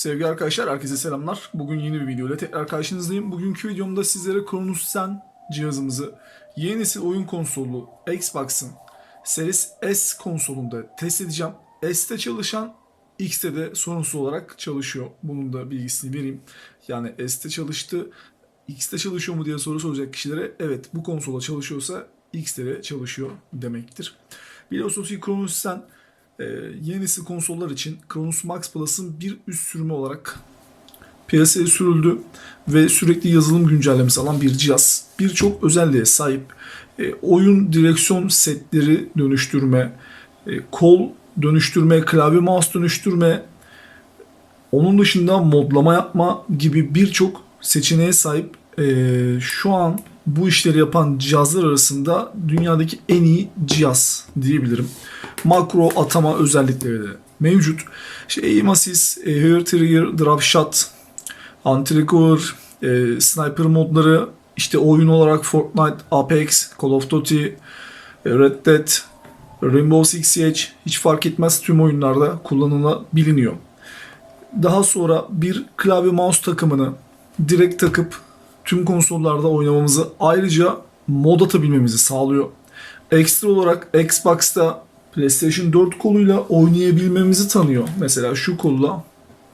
Sevgili arkadaşlar herkese selamlar. Bugün yeni bir video ile tekrar karşınızdayım. Bugünkü videomda sizlere Cronus Zen cihazımızı yeni nesil oyun konsolu Xbox'ın Series S konsolunda test edeceğim. S'te çalışan X'te de sorunsuz olarak çalışıyor. Bunun da bilgisini vereyim. Yani S'te çalıştı, X'te çalışıyor mu diye soru soracak kişilere evet bu konsola çalışıyorsa X'te de çalışıyor demektir. Biliyorsunuz ki Cronus Zen ee, yeni nesil konsollar için Cronus Max Plus'ın bir üst sürümü olarak piyasaya sürüldü ve sürekli yazılım güncellemesi alan bir cihaz. Birçok özelliğe sahip. E, oyun direksiyon setleri dönüştürme, e, kol dönüştürme, klavye mouse dönüştürme, onun dışında modlama yapma gibi birçok seçeneğe sahip. E, şu an bu işleri yapan cihazlar arasında dünyadaki en iyi cihaz diyebilirim makro atama özellikleri de mevcut. İşte aim assist, e, hair trigger, drop shot, anti-recover, e, sniper modları, işte oyun olarak Fortnite, Apex, Call of Duty, e, Red Dead, Rainbow Six Siege hiç fark etmez tüm oyunlarda kullanılabiliyor. Daha sonra bir klavye mouse takımını direkt takıp tüm konsollarda oynamamızı ayrıca mod atabilmemizi sağlıyor. Ekstra olarak Xbox'ta PlayStation 4 koluyla oynayabilmemizi tanıyor. Mesela şu kolla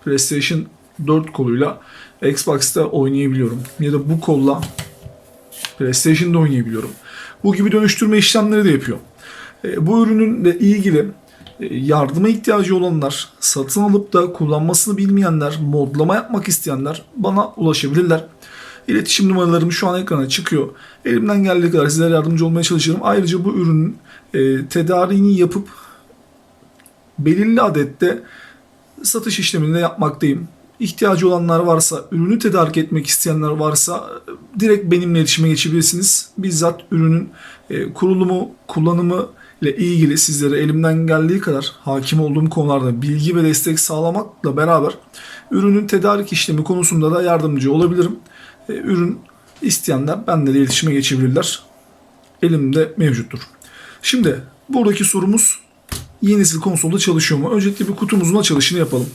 PlayStation 4 koluyla Xbox'ta oynayabiliyorum. Ya da bu kolla PlayStation'da oynayabiliyorum. Bu gibi dönüştürme işlemleri de yapıyor. E, bu ürünle ilgili e, yardıma ihtiyacı olanlar, satın alıp da kullanmasını bilmeyenler, modlama yapmak isteyenler bana ulaşabilirler. İletişim numaralarım şu an ekrana çıkıyor. Elimden geldiği kadar sizlere yardımcı olmaya çalışırım. Ayrıca bu ürünün e, tedariğini yapıp belirli adette satış işlemini de yapmaktayım. İhtiyacı olanlar varsa, ürünü tedarik etmek isteyenler varsa direkt benimle iletişime geçebilirsiniz. Bizzat ürünün e, kurulumu, kullanımı ile ilgili sizlere elimden geldiği kadar hakim olduğum konularda bilgi ve destek sağlamakla beraber ürünün tedarik işlemi konusunda da yardımcı olabilirim. Ürün isteyenler benimle de iletişime geçebilirler. Elimde mevcuttur. Şimdi buradaki sorumuz yeni nesil konsolda çalışıyor mu? Öncelikle bir kutumuzun açılışını yapalım.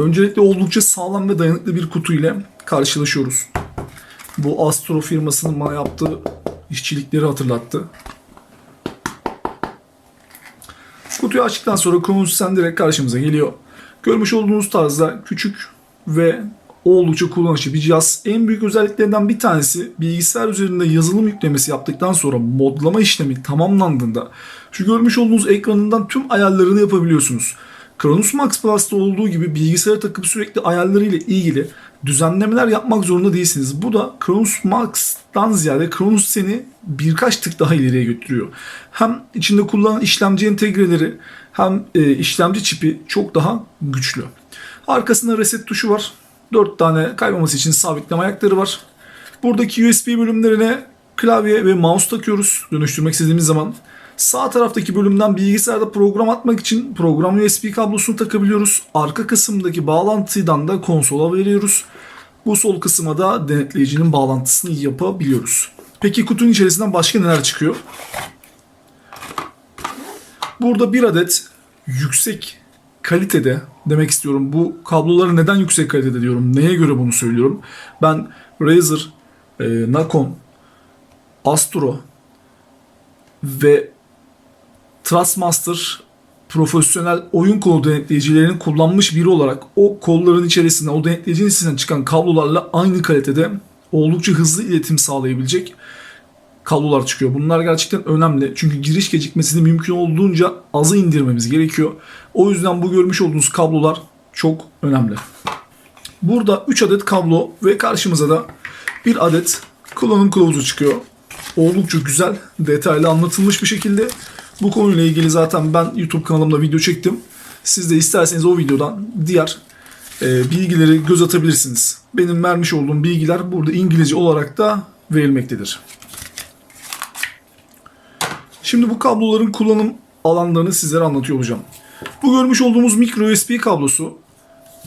Öncelikle oldukça sağlam ve dayanıklı bir kutu ile karşılaşıyoruz. Bu Astro firmasının bana yaptığı işçilikleri hatırlattı. Kutuyu açtıktan sonra Cronus Sen direkt karşımıza geliyor. Görmüş olduğunuz tarzda küçük ve oldukça kullanışlı bir cihaz. En büyük özelliklerinden bir tanesi bilgisayar üzerinde yazılım yüklemesi yaptıktan sonra modlama işlemi tamamlandığında şu görmüş olduğunuz ekranından tüm ayarlarını yapabiliyorsunuz. Cronus Max Plus'ta olduğu gibi bilgisayara takıp sürekli ayarlarıyla ilgili düzenlemeler yapmak zorunda değilsiniz. Bu da Cronus Max'tan ziyade Cronus seni birkaç tık daha ileriye götürüyor. Hem içinde kullanılan işlemci entegreleri hem e, işlemci çipi çok daha güçlü. Arkasında reset tuşu var. 4 tane kaymaması için sabitleme ayakları var. Buradaki USB bölümlerine klavye ve mouse takıyoruz dönüştürmek istediğimiz zaman. Sağ taraftaki bölümden bilgisayarda program atmak için program USB kablosunu takabiliyoruz. Arka kısımdaki bağlantıdan da konsola veriyoruz. Bu sol kısma da denetleyicinin bağlantısını yapabiliyoruz. Peki kutunun içerisinden başka neler çıkıyor? Burada bir adet yüksek kalitede demek istiyorum. Bu kabloları neden yüksek kalitede diyorum? Neye göre bunu söylüyorum? Ben Razer, e, Nakon, Astro ve Trustmaster profesyonel oyun kolu denetleyicilerinin kullanmış biri olarak o kolların içerisinde o denetleyicinin içerisinden çıkan kablolarla aynı kalitede oldukça hızlı iletim sağlayabilecek kablolar çıkıyor. Bunlar gerçekten önemli. Çünkü giriş gecikmesini mümkün olduğunca azı indirmemiz gerekiyor. O yüzden bu görmüş olduğunuz kablolar çok önemli. Burada 3 adet kablo ve karşımıza da bir adet kullanım kılavuzu çıkıyor. Oldukça güzel, detaylı anlatılmış bir şekilde bu konuyla ilgili zaten ben YouTube kanalımda video çektim. Siz de isterseniz o videodan diğer e, bilgileri göz atabilirsiniz. Benim vermiş olduğum bilgiler burada İngilizce olarak da verilmektedir. Şimdi bu kabloların kullanım alanlarını sizlere anlatıyor olacağım. Bu görmüş olduğumuz micro USB kablosu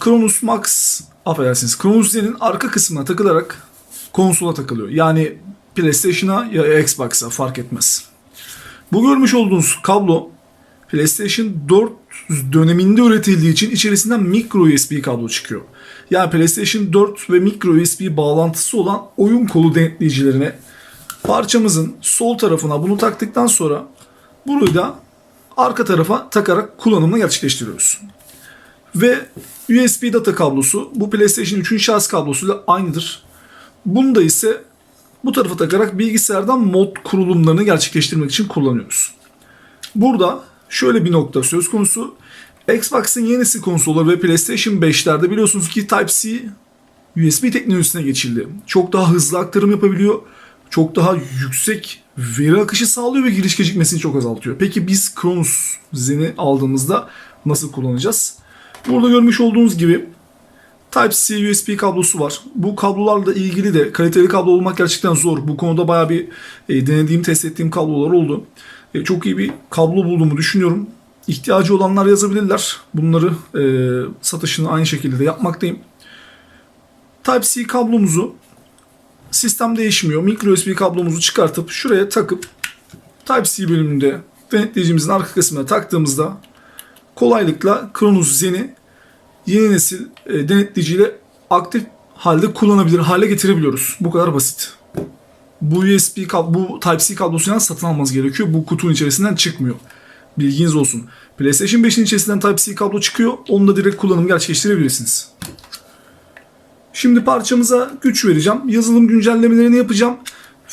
Cronus Max affedersiniz Cronus Zen'in arka kısmına takılarak konsola takılıyor. Yani PlayStation'a ya Xbox'a fark etmez. Bu görmüş olduğunuz kablo PlayStation 4 döneminde üretildiği için içerisinden micro USB kablo çıkıyor. Yani PlayStation 4 ve micro USB bağlantısı olan oyun kolu denetleyicilerine parçamızın sol tarafına bunu taktıktan sonra burayı da arka tarafa takarak kullanımını gerçekleştiriyoruz. Ve USB data kablosu bu PlayStation 3'ün şarj kablosuyla aynıdır. Bunda ise bu tarafa takarak bilgisayardan mod kurulumlarını gerçekleştirmek için kullanıyoruz. Burada şöyle bir nokta söz konusu. Xbox'ın yenisi konsolları ve PlayStation 5'lerde biliyorsunuz ki Type-C USB teknolojisine geçildi. Çok daha hızlı aktarım yapabiliyor. Çok daha yüksek veri akışı sağlıyor ve giriş gecikmesini çok azaltıyor. Peki biz Cronus Zen'i aldığımızda nasıl kullanacağız? Burada görmüş olduğunuz gibi Type-C USB kablosu var. Bu kablolarla ilgili de kaliteli kablo olmak gerçekten zor. Bu konuda bayağı bir e, denediğim, test ettiğim kablolar oldu. E, çok iyi bir kablo bulduğumu düşünüyorum. İhtiyacı olanlar yazabilirler. Bunları e, satışını aynı şekilde de yapmaktayım. Type-C kablomuzu sistem değişmiyor. Micro USB kablomuzu çıkartıp şuraya takıp Type-C bölümünde denetleyicimizin arka kısmına taktığımızda kolaylıkla Cronus Zen'i yeni nesil e, denetleyiciyle aktif halde kullanabilir hale getirebiliyoruz. Bu kadar basit. Bu USB kab- bu Type-C kablosunu satın almanız gerekiyor. Bu kutunun içerisinden çıkmıyor. Bilginiz olsun. PlayStation 5'in içerisinden Type-C kablo çıkıyor. Onunla direkt kullanım gerçekleştirebilirsiniz. Şimdi parçamıza güç vereceğim. Yazılım güncellemelerini yapacağım.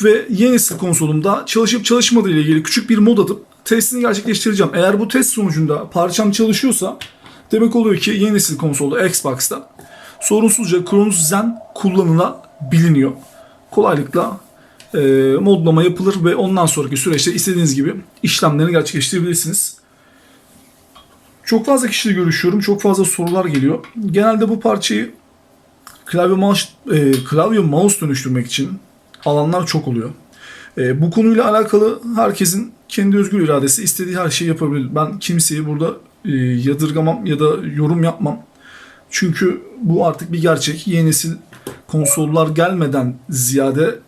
Ve yeni nesil konsolumda çalışıp çalışmadığı ile ilgili küçük bir mod atıp testini gerçekleştireceğim. Eğer bu test sonucunda parçam çalışıyorsa demek oluyor ki yeni nesil konsolda Xbox'ta sorunsuzca Cronus Zen kullanılabiliyor. Kolaylıkla e, modlama yapılır ve ondan sonraki süreçte istediğiniz gibi işlemlerini gerçekleştirebilirsiniz. Çok fazla kişiyle görüşüyorum. Çok fazla sorular geliyor. Genelde bu parçayı klavye mouse, e, klavye mouse dönüştürmek için alanlar çok oluyor. E, bu konuyla alakalı herkesin kendi özgür iradesi istediği her şeyi yapabilir. Ben kimseyi burada e, yadırgamam ya da yorum yapmam. Çünkü bu artık bir gerçek. Yeni nesil konsollar gelmeden ziyade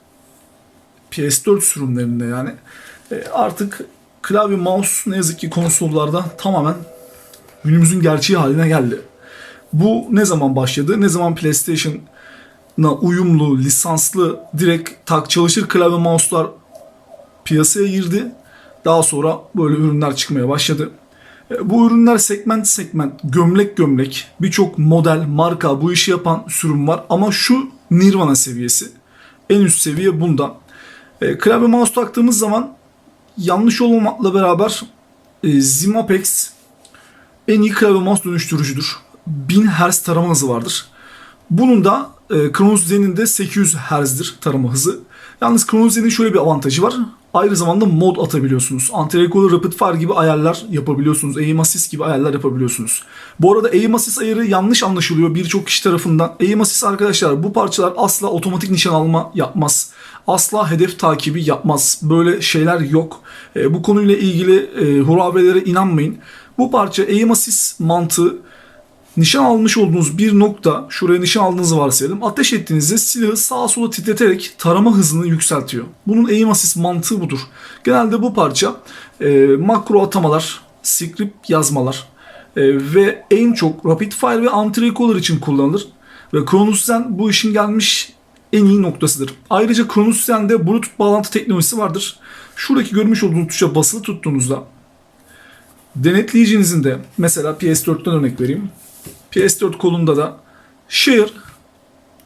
PS4 sürümlerinde yani e, artık klavye mouse ne yazık ki konsollarda tamamen günümüzün gerçeği haline geldi. Bu ne zaman başladı? Ne zaman PlayStation'a uyumlu, lisanslı, direkt tak çalışır klavye mouse'lar piyasaya girdi. Daha sonra böyle ürünler çıkmaya başladı. Bu ürünler segment segment, gömlek gömlek, birçok model, marka bu işi yapan sürüm var. Ama şu Nirvana seviyesi. En üst seviye bunda. E, klavye mouse taktığımız zaman yanlış olmamakla beraber e, Zimapex en iyi klavye mouse dönüştürücüdür. 1000 Hz tarama hızı vardır. Bunun da e, Kronos Zen'in de 800 Hz'dir tarama hızı. Yalnız Kronos Zen'in şöyle bir avantajı var. Aynı zamanda mod atabiliyorsunuz. Anti-recoil Rapid Fire gibi ayarlar yapabiliyorsunuz. Aim Assist gibi ayarlar yapabiliyorsunuz. Bu arada Aim Assist ayarı yanlış anlaşılıyor birçok kişi tarafından. Aim Assist arkadaşlar bu parçalar asla otomatik nişan alma yapmaz. Asla hedef takibi yapmaz. Böyle şeyler yok. E, bu konuyla ilgili e, hurafelere inanmayın. Bu parça Aim Assist mantığı nişan almış olduğunuz bir nokta, şuraya nişan aldığınızı varsayalım. Ateş ettiğinizde silahı sağa sola titreterek tarama hızını yükseltiyor. Bunun aim assist mantığı budur. Genelde bu parça e, makro atamalar, script yazmalar e, ve en çok rapid fire ve anti-recoiler için kullanılır. Ve Cronus Zen bu işin gelmiş en iyi noktasıdır. Ayrıca Cronus Zen'de Bluetooth bağlantı teknolojisi vardır. Şuradaki görmüş olduğunuz tuşa basılı tuttuğunuzda denetleyicinizin de mesela PS4'ten örnek vereyim. PS4 kolunda da Share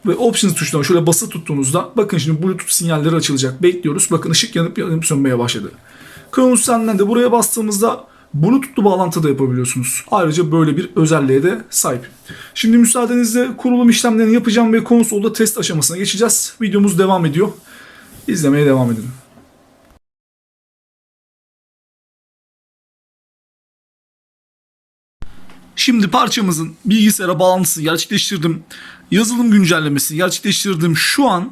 ve Options tuşuna şöyle basılı tuttuğunuzda bakın şimdi Bluetooth sinyalleri açılacak. Bekliyoruz. Bakın ışık yanıp yanıp sönmeye başladı. Kronos Zen'den de buraya bastığımızda Bluetooth'lu bağlantı da yapabiliyorsunuz. Ayrıca böyle bir özelliğe de sahip. Şimdi müsaadenizle kurulum işlemlerini yapacağım ve konsolda test aşamasına geçeceğiz. Videomuz devam ediyor. İzlemeye devam edin. Şimdi parçamızın bilgisayara bağlantısı gerçekleştirdim. Yazılım güncellemesi gerçekleştirdim. Şu an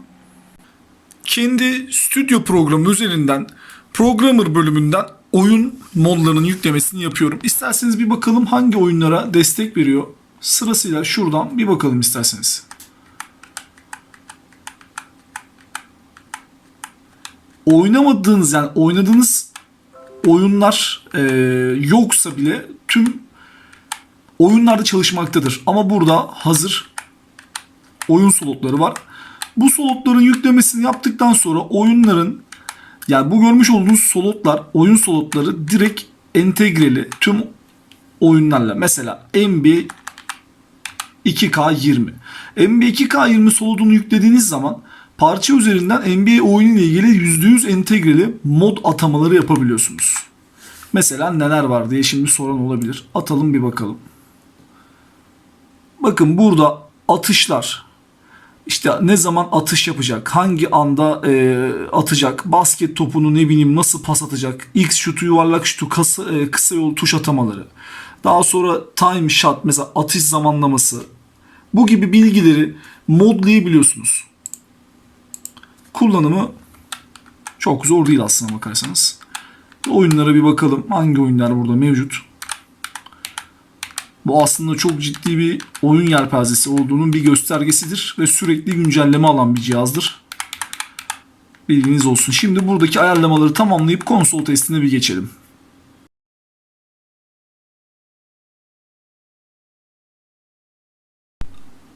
kendi stüdyo programı üzerinden Programmer bölümünden oyun modlarının yüklemesini yapıyorum. İsterseniz bir bakalım hangi oyunlara destek veriyor. Sırasıyla şuradan bir bakalım isterseniz. Oynamadığınız yani oynadığınız oyunlar e, yoksa bile tüm oyunlarda çalışmaktadır. Ama burada hazır oyun slotları var. Bu slotların yüklemesini yaptıktan sonra oyunların yani bu görmüş olduğunuz slotlar, oyun slotları direkt entegreli tüm oyunlarla. Mesela NBA 2K20. NBA 2K20 slotunu yüklediğiniz zaman parça üzerinden NBA oyunu ile ilgili %100 entegreli mod atamaları yapabiliyorsunuz. Mesela neler var diye şimdi soran olabilir. Atalım bir bakalım. Bakın burada atışlar, işte ne zaman atış yapacak, hangi anda e, atacak, basket topunu ne bileyim nasıl pas atacak, X şutu, yuvarlak şutu, kısa, e, kısa yol tuş atamaları. Daha sonra time shot mesela atış zamanlaması. Bu gibi bilgileri modlayabiliyorsunuz. Kullanımı çok zor değil aslına bakarsanız. Oyunlara bir bakalım. Hangi oyunlar burada mevcut? Bu aslında çok ciddi bir oyun yelpazesi olduğunun bir göstergesidir ve sürekli güncelleme alan bir cihazdır. Bilginiz olsun. Şimdi buradaki ayarlamaları tamamlayıp konsol testine bir geçelim.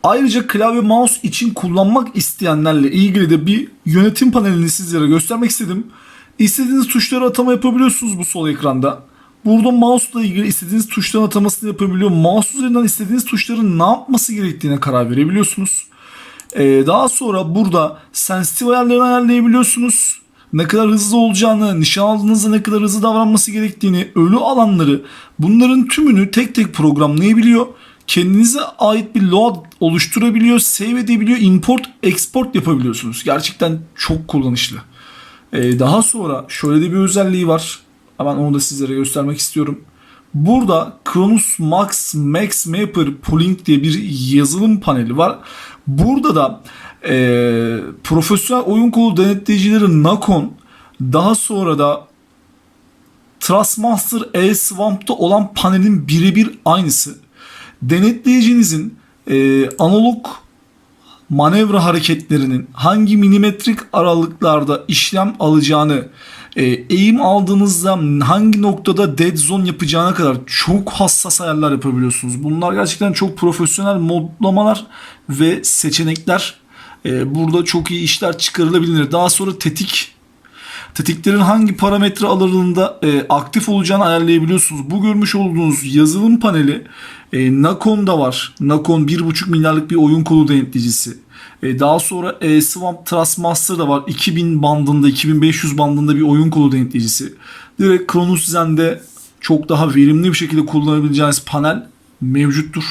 Ayrıca klavye mouse için kullanmak isteyenlerle ilgili de bir yönetim panelini sizlere göstermek istedim. İstediğiniz tuşları atama yapabiliyorsunuz bu sol ekranda. Burada mouse ile ilgili istediğiniz tuşların atamasını yapabiliyor. Mouse üzerinden istediğiniz tuşların ne yapması gerektiğine karar verebiliyorsunuz. Ee, daha sonra burada sensitive ayarlarını ayarlayabiliyorsunuz. Ne kadar hızlı olacağını, nişan aldığınızda ne kadar hızlı davranması gerektiğini, ölü alanları bunların tümünü tek tek programlayabiliyor. Kendinize ait bir load oluşturabiliyor, save edebiliyor, import, export yapabiliyorsunuz. Gerçekten çok kullanışlı. Ee, daha sonra şöyle de bir özelliği var. Hemen onu da sizlere göstermek istiyorum. Burada Cronus Max Max Mapper Pooling diye bir yazılım paneli var. Burada da e, profesyonel oyun kolu denetleyicileri Nakon daha sonra da Trustmaster E-Swamp'ta olan panelin birebir aynısı. Denetleyicinizin e, analog manevra hareketlerinin hangi milimetrik aralıklarda işlem alacağını, e, eğim aldığınızda hangi noktada dead zone yapacağına kadar çok hassas ayarlar yapabiliyorsunuz. Bunlar gerçekten çok profesyonel modlamalar ve seçenekler. E, burada çok iyi işler çıkarılabilir. Daha sonra tetik Tetiklerin hangi parametre aralığında e, aktif olacağını ayarlayabiliyorsunuz. Bu görmüş olduğunuz yazılım paneli e, Nakon'da var. Nakon 1.5 milyarlık bir oyun kolu denetleyicisi. E, daha sonra e, Swamp Trustmaster da var. 2000 bandında, 2500 bandında bir oyun kolu denetleyicisi. Direkt Cronus Zen'de çok daha verimli bir şekilde kullanabileceğiniz panel mevcuttur.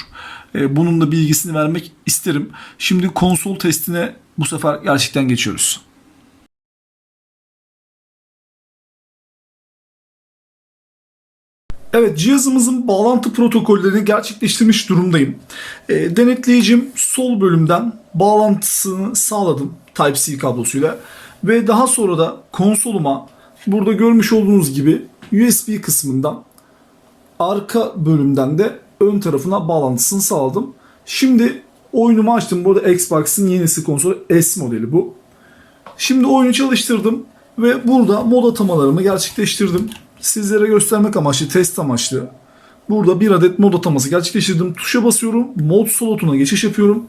E, bunun da bilgisini vermek isterim. Şimdi konsol testine bu sefer gerçekten geçiyoruz. Evet cihazımızın bağlantı protokollerini gerçekleştirmiş durumdayım. E, denetleyicim sol bölümden bağlantısını sağladım Type-C kablosuyla. Ve daha sonra da konsoluma burada görmüş olduğunuz gibi USB kısmından arka bölümden de ön tarafına bağlantısını sağladım. Şimdi oyunumu açtım. Bu arada Xbox'ın yenisi konsolu S modeli bu. Şimdi oyunu çalıştırdım ve burada mod atamalarımı gerçekleştirdim sizlere göstermek amaçlı, test amaçlı. Burada bir adet mod ataması gerçekleştirdim. Tuşa basıyorum. Mod slotuna geçiş yapıyorum.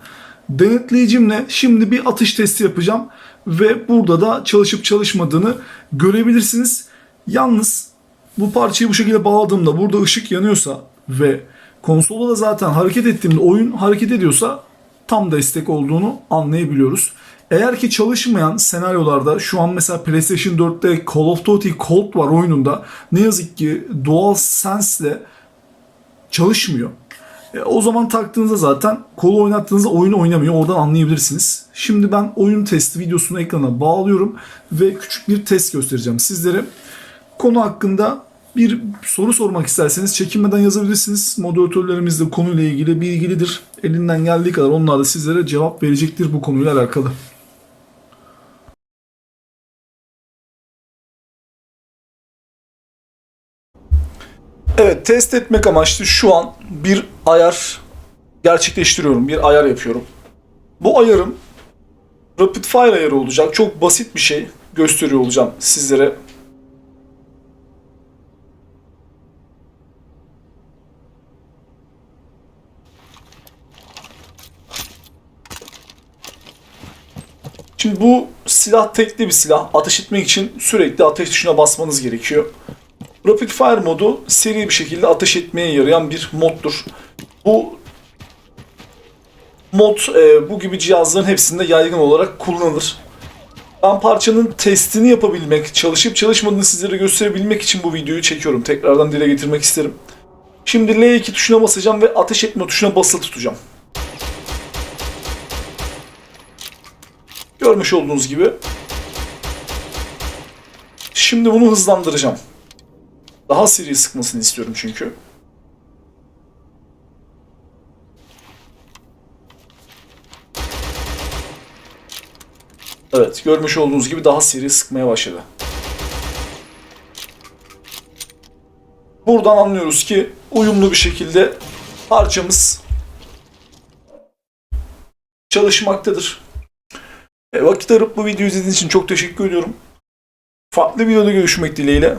Denetleyicimle şimdi bir atış testi yapacağım. Ve burada da çalışıp çalışmadığını görebilirsiniz. Yalnız bu parçayı bu şekilde bağladığımda burada ışık yanıyorsa ve konsolda da zaten hareket ettiğimde oyun hareket ediyorsa tam destek olduğunu anlayabiliyoruz. Eğer ki çalışmayan senaryolarda şu an mesela PlayStation 4'te Call of Duty Cold var oyununda ne yazık ki DualSense ile çalışmıyor. E, o zaman taktığınızda zaten kolu oynattığınızda oyunu oynamıyor. Oradan anlayabilirsiniz. Şimdi ben oyun testi videosunu ekrana bağlıyorum ve küçük bir test göstereceğim sizlere. Konu hakkında bir soru sormak isterseniz çekinmeden yazabilirsiniz. Moderatörlerimiz de konuyla ilgili bilgilidir. Elinden geldiği kadar onlar da sizlere cevap verecektir bu konuyla alakalı. Test etmek amaçlı şu an bir ayar gerçekleştiriyorum. Bir ayar yapıyorum. Bu ayarım rapid fire ayarı olacak. Çok basit bir şey gösteriyor olacağım sizlere. Şimdi bu silah tekli bir silah. Ateş etmek için sürekli ateş tuşuna basmanız gerekiyor. Rapid Fire modu seri bir şekilde ateş etmeye yarayan bir moddur. Bu mod e, bu gibi cihazların hepsinde yaygın olarak kullanılır. Ben parçanın testini yapabilmek, çalışıp çalışmadığını sizlere gösterebilmek için bu videoyu çekiyorum. Tekrardan dile getirmek isterim. Şimdi L2 tuşuna basacağım ve ateş etme tuşuna basılı tutacağım. Görmüş olduğunuz gibi. Şimdi bunu hızlandıracağım. Daha seri sıkmasını istiyorum çünkü. Evet, görmüş olduğunuz gibi daha seri sıkmaya başladı. Buradan anlıyoruz ki uyumlu bir şekilde parçamız çalışmaktadır. E, vakit ayırıp bu videoyu izlediğiniz için çok teşekkür ediyorum. Farklı videoda görüşmek dileğiyle.